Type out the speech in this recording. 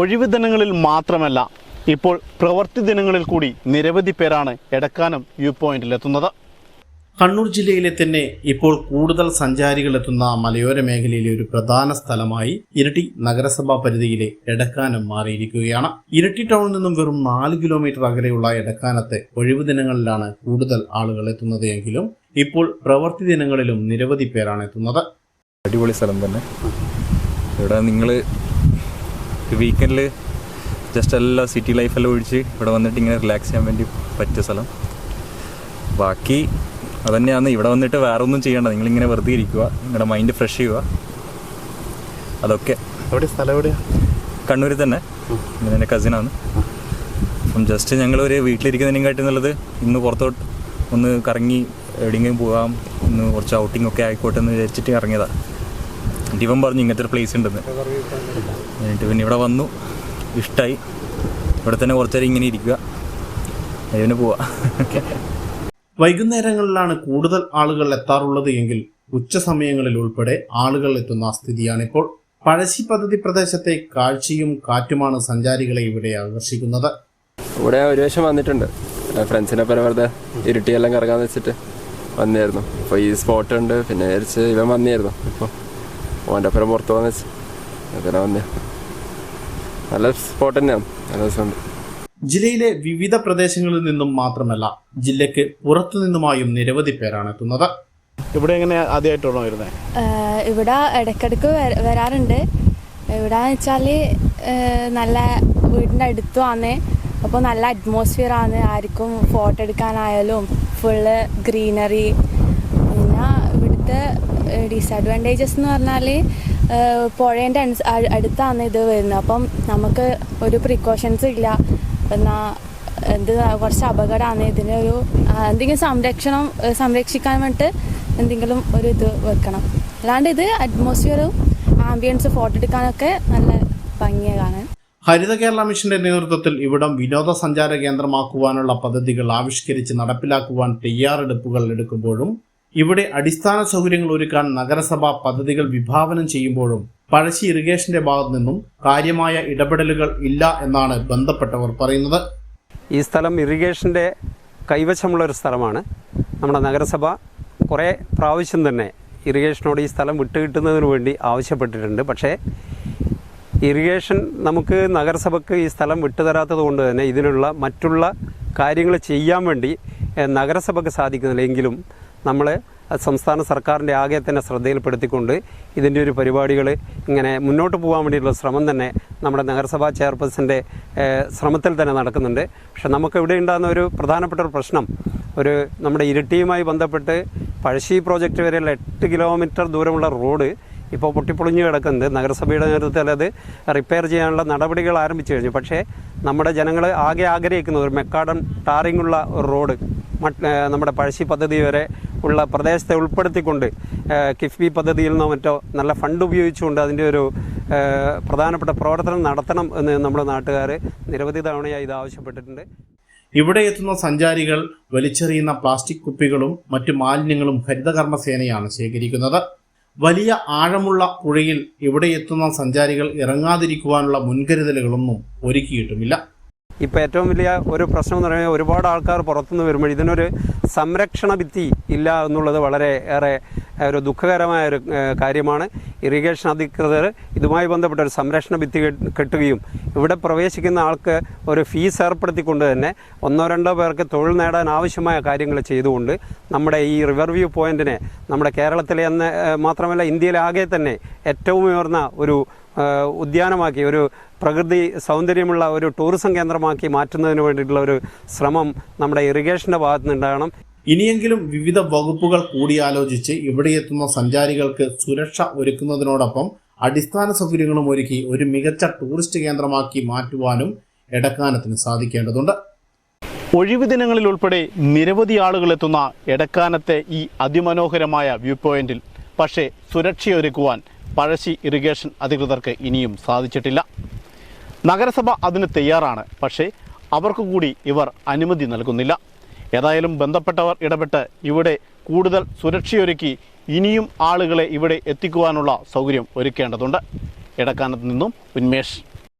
ഒഴിവ് ദിനങ്ങളിൽ മാത്രമല്ല ഇപ്പോൾ പ്രവൃത്തി ദിനങ്ങളിൽ കൂടി നിരവധി പേരാണ് എടക്കാനം വ്യൂ പോയിന്റിലെത്തുന്നത്. കണ്ണൂർ ജില്ലയിലെ തന്നെ ഇപ്പോൾ കൂടുതൽ സഞ്ചാരികൾ എത്തുന്ന മലയോര മേഖലയിലെ ഒരു പ്രധാന സ്ഥലമായി ഇരട്ടി നഗരസഭാ പരിധിയിലെ എടക്കാനം മാറിയിരിക്കുകയാണ്. ഇരട്ടി ടൗണിൽ നിന്നും വെറും നാല് കിലോമീറ്റർ അകലെയുള്ള എടക്കാനത്തെ ഒഴിവ് ദിനങ്ങളിലാണ് കൂടുതൽ ആളുകൾ എത്തുന്നത് എങ്കിലും ഇപ്പോൾ പ്രവൃത്തി ദിനങ്ങളിലും നിരവധി പേരാണ് എത്തുന്നത്. അടിപൊളി സ്ഥലം തന്നെ. ഇവിടെ നിങ്ങൾ വീക്കെൻഡിൽ ജസ്റ്റ് എല്ലാം സിറ്റി ലൈഫെല്ലാം ഒഴിച്ച് ഇവിടെ വന്നിട്ട് ഇങ്ങനെ റിലാക്സ് ചെയ്യാൻ വേണ്ടി പറ്റിയ സ്ഥലം. ബാക്കി അതന്നെയാണ്. ഇവിടെ വന്നിട്ട് വേറെ ഒന്നും ചെയ്യേണ്ട. നിങ്ങളിങ്ങനെ വെറുതെ ഇരിക്കുക. നിങ്ങളുടെ മൈൻഡ് ഫ്രഷ് ചെയ്യുക. അതൊക്കെ. എവിടെ സ്ഥലം എവിടെയാണ് കണ്ണൂരിൽ തന്നെ. എന്റെ കസിനാണ് അപ്പം ജസ്റ്റ് ഞങ്ങൾ ഒരു വീട്ടിലിരിക്കുന്നതിനെക്കാട്ടി നല്ലത് ഇന്ന് പുറത്തോട്ട് ഒന്ന് കറങ്ങി എവിടെയെങ്കിലും പോകാം. ഒന്ന് കുറച്ച് ഔട്ടിംഗ് ഒക്കെ ആയിക്കോട്ടെ എന്ന് വിചാരിച്ചിട്ട് ഇറങ്ങിയതാണ് ദിവം ഇവൻ പറഞ്ഞു ഇങ്ങനത്തെ ഒരു പ്ലേസ് ഉണ്ടെന്ന്. എന്നിട്ട് പിന്നെ ഇവിടെ വന്നു. ഇഷ്ടമായി ഇവിടെ തന്നെ കുറച്ചേരം ഇങ്ങനെ ഇരിക്കുക. അതിന് പോവാ. വൈകുന്നേരങ്ങളിലാണ് കൂടുതൽ ആളുകൾ എത്താറുള്ളത് എങ്കിൽ ഉച്ച സമയങ്ങളിൽ ഉൾപ്പെടെ ആളുകൾ എത്തുന്ന സ്ഥിതിയാണിപ്പോൾ. പഴശ്ശി പദ്ധതി പ്രദേശത്തെ കാഴ്ചയും കാറ്റുമാണ് സഞ്ചാരികളെ ഇവിടെ ആകർഷിക്കുന്നത്. ഇവിടെ ഒരു വശം വന്നിട്ടുണ്ട്. ഫ്രണ്ട്സിനെ പോലെ വെറുതെ ഇരുട്ടിയെല്ലാം കറങ്ങാന്ന് വെച്ചിട്ട് വന്നായിരുന്നു അപ്പോൾ ഈ സ്പോട്ട് ഉണ്ട്. പിന്നെ വിചാരിച്ച് ഇവൻ വന്നായിരുന്നു ഇപ്പൊ ഓന്റെ അപ്പുറം പുറത്ത് വെച്ച്. അങ്ങനെ വന്നേ. നല്ല സ്പോട്ട് തന്നെയാണ്. നല്ല രസമുണ്ട്. ജില്ലയിലെ വിവിധ പ്രദേശങ്ങളിൽ നിന്നും മാത്രമല്ല ജില്ലയ്ക്ക് പുറത്തു നിന്നുമായും നിരവധി പേരാണ് എത്തുന്നത്. ഇവിടെ എങ്ങനെ ആദ്യമായിട്ടാണോ വരുന്നത് ഇവിടെ ഇടയ്ക്കിടയ്ക്ക് വരാറുണ്ട്. ഇവിടെ വെച്ചാൽ നല്ല വീടിന്റെ അടുത്തുമാണ് അപ്പോൾ നല്ല അറ്റ്മോസ്ഫിയർ ആണ്. ആർക്കും ഫോട്ടോ എടുക്കാനായാലും ഫുള്ള് ഗ്രീനറി പിന്നെ ഇവിടുത്തെ ഡിസഡ്വാന്റേജസ് എന്ന് പറഞ്ഞാൽ പുഴേന്റെ അടുത്താണ് ഇത് വരുന്നത്. അപ്പം നമുക്ക് ഒരു പ്രിക്കോഷൻസ് ഇല്ല. എന്നാൽ എന്ത് കുറച്ച് അപകടമാണ്. ഇതിനൊരു ഒരു എന്തെങ്കിലും സംരക്ഷണം സംരക്ഷിക്കാൻ വേണ്ടിയിട്ട് എന്തെങ്കിലും ഒരു ഇത് വെക്കണം. അല്ലാണ്ട് ഇത് അറ്റ്മോസ്ഫിയറും ആംബിയൻസ് ഫോട്ടോ എടുക്കാനൊക്കെ നല്ല ഭംഗിയാണ്. കാണാൻ ഹരിത കേരള മിഷന്റെ നേതൃത്വത്തിൽ ഇവിടം വിനോദസഞ്ചാര കേന്ദ്രമാക്കുവാനുള്ള പദ്ധതികൾ ആവിഷ്കരിച്ച് നടപ്പിലാക്കുവാൻ തയ്യാറെടുപ്പുകൾ എടുക്കുമ്പോഴും ഇവിടെ അടിസ്ഥാന സൗകര്യങ്ങൾ ഒരുക്കാൻ നഗരസഭ പദ്ധതികൾ വിഭാവനം ചെയ്യുമ്പോഴും പഴശ്ശി ഇറിഗേഷന്റെ ഭാഗത്തു നിന്നും കാര്യമായ ഇടപെടലുകൾ ഇല്ല എന്നാണ് ബന്ധപ്പെട്ടവർ പറയുന്നത്. ഈ സ്ഥലം ഇറിഗേഷന്റെ കൈവശമുള്ള ഒരു സ്ഥലമാണ്. നമ്മുടെ നഗരസഭ കുറേ പ്രാവശ്യം തന്നെ ഇറിഗേഷനോട് ഈ സ്ഥലം വിട്ടുകിട്ടുന്നതിന് വേണ്ടി ആവശ്യപ്പെട്ടിട്ടുണ്ട്. പക്ഷേ ഇറിഗേഷൻ നമുക്ക് നഗരസഭയ്ക്ക് ഈ സ്ഥലം വിട്ടുതരാത്തത് കൊണ്ട് തന്നെ ഇതിനുള്ള മറ്റുള്ള കാര്യങ്ങൾ ചെയ്യാൻ വേണ്ടി നഗരസഭയ്ക്ക് സാധിക്കുന്നില്ല. എങ്കിലും നമ്മൾ സംസ്ഥാന സർക്കാരിന്റെ ആകെ തന്നെ ശ്രദ്ധയിൽപ്പെടുത്തിക്കൊണ്ട് ഇതിന്റെ ഒരു പരിപാടികൾ ഇങ്ങനെ മുന്നോട്ട് പോകാൻ വേണ്ടിയിട്ടുള്ള ശ്രമം തന്നെ നമ്മുടെ നഗരസഭാ ചെയർപേഴ്സന്റെ ശ്രമത്തിൽ തന്നെ നടക്കുന്നുണ്ട്. പക്ഷെ നമുക്ക് ഇവിടെ ഉണ്ടാകുന്ന ഒരു പ്രധാനപ്പെട്ട ഒരു പ്രശ്നം ഒരു നമ്മുടെ ഇരട്ടിയുമായി ബന്ധപ്പെട്ട് പഴശ്ശി പ്രോജക്റ്റ് വരെയുള്ള എട്ട് കിലോമീറ്റർ ദൂരമുള്ള റോഡ് ഇപ്പോൾ പൊട്ടിപ്പൊളിഞ്ഞു കിടക്കുന്നത് നഗരസഭയുടെ നേതൃത്വത്തിൽ അത് റിപ്പയർ ചെയ്യാനുള്ള നടപടികൾ ആരംഭിച്ചു കഴിഞ്ഞു. പക്ഷേ നമ്മുടെ ജനങ്ങൾ ആകെ ആഗ്രഹിക്കുന്ന ഒരു മെക്കാടൻ ടാറിങ്ങുള്ള ഒരു റോഡ് നമ്മുടെ പഴശ്ശി പദ്ധതി വരെ ഉള്ള പ്രദേശത്തെ ഉൾപ്പെടുത്തിക്കൊണ്ട് കിഫ്ബി പദ്ധതിയിൽ നിന്നോ മറ്റോ നല്ല ഫണ്ട് ഉപയോഗിച്ചുകൊണ്ട് അതിന്റെ ഒരു പ്രധാനപ്പെട്ട പ്രവർത്തനം നടത്തണം എന്ന് നമ്മുടെ നാട്ടുകാർ നിരവധി തവണയായി ഇത് ആവശ്യപ്പെട്ടിട്ടുണ്ട്. ഇവിടെ എത്തുന്ന സഞ്ചാരികൾ വലിച്ചെറിയുന്ന പ്ലാസ്റ്റിക് കുപ്പികളും മറ്റു മാലിന്യങ്ങളും ഹരിതകർമ്മസേനയാണ് ശേഖരിക്കുന്നത്. വലിയ ആഴമുള്ള പുഴയിൽ ഇവിടെ എത്തുന്ന സഞ്ചാരികൾ ഇറങ്ങാതിരിക്കുവാനുള്ള മുൻകരുതലുകളൊന്നും ഒരുക്കിയിട്ടുമില്ല. ഇപ്പോൾ ഏറ്റവും വലിയ ഒരു പ്രശ്നം എന്ന് പറയുന്നത് ഒരുപാട് ആൾക്കാർ പുറത്തുനിന്ന് വരുമ്പോൾ ഇതിനൊരു സംരക്ഷണ ഭിത്തി ഇല്ല എന്നുള്ളത് വളരെ ഏറെ ഒരു ദുഃഖകരമായ ഒരു കാര്യമാണ്. ഇറിഗേഷൻ അധികൃതർ ഇതുമായി ബന്ധപ്പെട്ട ഒരു സംരക്ഷണ ഭിത്തി കെട്ടുകയും ഇവിടെ പ്രവേശിക്കുന്ന ആൾക്ക് ഒരു ഫീസ് ഏർപ്പെടുത്തിക്കൊണ്ട് തന്നെ ഒന്നോ രണ്ടോ പേർക്ക് തൊഴിൽ നേടാൻ ആവശ്യമായ കാര്യങ്ങൾ ചെയ്തുകൊണ്ട് നമ്മുടെ ഈ റിവർ വ്യൂ പോയിന്റിനെ നമ്മുടെ കേരളത്തിലെ എന്ന് മാത്രമല്ല ഇന്ത്യയിലാകെ തന്നെ ഏറ്റവും ഉയർന്ന ഒരു ഉദ്യാനമാക്കി ഒരു പ്രകൃതി സൗന്ദര്യമുള്ള ഒരു ടൂറിസം കേന്ദ്രമാക്കി മാറ്റുന്നതിന് വേണ്ടിയിട്ടുള്ള ഒരു ശ്രമം നമ്മുടെ ഇറിഗേഷന്റെ ഭാഗത്തു നിന്നുണ്ടാകണം ഇനിയെങ്കിലും വിവിധ വകുപ്പുകൾ കൂടിയാലോചിച്ച് ഇവിടെ എത്തുന്ന സഞ്ചാരികൾക്ക് സുരക്ഷ ഒരുക്കുന്നതിനോടൊപ്പം അടിസ്ഥാന സൗകര്യങ്ങളും ഒരുക്കി ഒരു മികച്ച ടൂറിസ്റ്റ് കേന്ദ്രമാക്കി മാറ്റുവാനും എടക്കാനത്തിന് സാധിക്കേണ്ടതുണ്ട്. ഒഴിവു ദിനങ്ങളിൽ ഉൾപ്പെടെ നിരവധി ആളുകൾ എത്തുന്ന എടക്കാനത്തെ ഈ അതിമനോഹരമായ വ്യൂ പോയിന്റിൽ. പക്ഷേ സുരക്ഷയൊരുക്കുവാൻ പഴശ്ശി ഇറിഗേഷൻ അധികൃതർക്ക് ഇനിയും സാധിച്ചിട്ടില്ല. നഗരസഭ അതിന് തയ്യാറാണ് പക്ഷേ അവർക്ക് കൂടി ഇവർ അനുമതി നൽകുന്നില്ല. ഏതായാലും ബന്ധപ്പെട്ടവർ ഇടപെട്ട് ഇവിടെ കൂടുതൽ സുരക്ഷയൊരുക്കി ഇനിയും ആളുകളെ ഇവിടെ എത്തിക്കുവാനുള്ള സൗകര്യം ഒരുക്കേണ്ടതുണ്ട്. ഇടക്കാനത്ത് നിന്നും ഉന്മേഷ്.